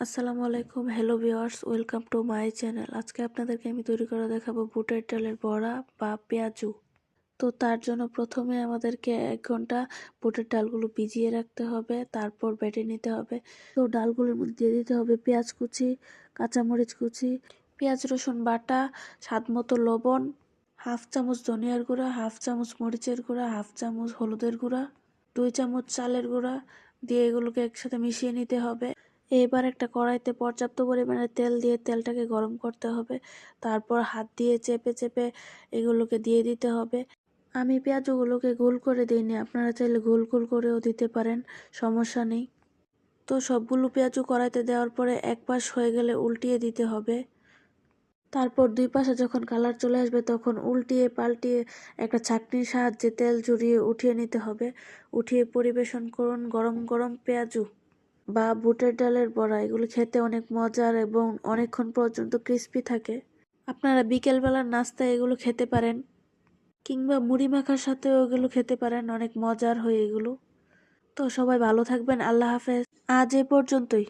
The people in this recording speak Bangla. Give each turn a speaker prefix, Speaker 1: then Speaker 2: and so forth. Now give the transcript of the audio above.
Speaker 1: আসসালামু আলাইকুম hello viewers welcome to my channel আজকে আপনাদেরকে আমি তৈরি করে দেখাবো বুটের ডালের বড়া বা পেঁয়াজু। তো তার জন্য প্রথমে আমাদেরকে এক ঘণ্টা বুটের ডালগুলো ভিজিয়ে রাখতে হবে, তারপর বেটে নিতে হবে। তো ডালগুলোর মধ্যে দিতে হবে পেঁয়াজ কুচি, কাঁচামরিচ কুচি, পেঁয়াজ, রসুন বাটা, স্বাদ মতো লবণ, হাফ চামচ ধনিয়ার গুঁড়া, হাফ চামচ মরিচের গুঁড়া, হাফ চামচ হলুদের গুঁড়া, দুই চামচ চালের গুঁড়া, দিয়ে এগুলোকে একসাথে মিশিয়ে নিতে হবে। এবার একটা কড়াইতে পর্যাপ্ত পরিমাণে তেল দিয়ে তেলটাকে গরম করতে হবে। তারপর হাত দিয়ে চেপে চেপে এগুলোকে দিয়ে দিতে হবে। আমি পেঁয়াজগুলোকে গোল করে দিইনি, আপনারা চাইলে গোল গোল করেও দিতে পারেন, সমস্যা নেই। তো সবগুলো পেঁয়াজু কড়াইতে দেওয়ার পরে এক পাশ হয়ে গেলে উল্টিয়ে দিতে হবে। তারপর দুই পাশে যখন কালার চলে আসবে তখন উল্টিয়ে পাল্টিয়ে একটা ছাঁকনির সাহায্যে তেল জড়িয়ে উঠিয়ে নিতে হবে। উঠিয়ে পরিবেশন করুন গরম গরম পেঁয়াজু। বা বুটের ডালের বড়া, এগুলো খেতে অনেক মজার এবং অনেকক্ষণ পর্যন্ত ক্রিস্পি থাকে। আপনারা বিকেলবেলার নাস্তায় এগুলো খেতে পারেন, কিংবা মুড়ি মাখার সাথেও এগুলো খেতে পারেন, অনেক মজার হয় এগুলো। তো সবাই ভালো থাকবেন, আল্লাহ হাফেজ। আজ এ পর্যন্তই।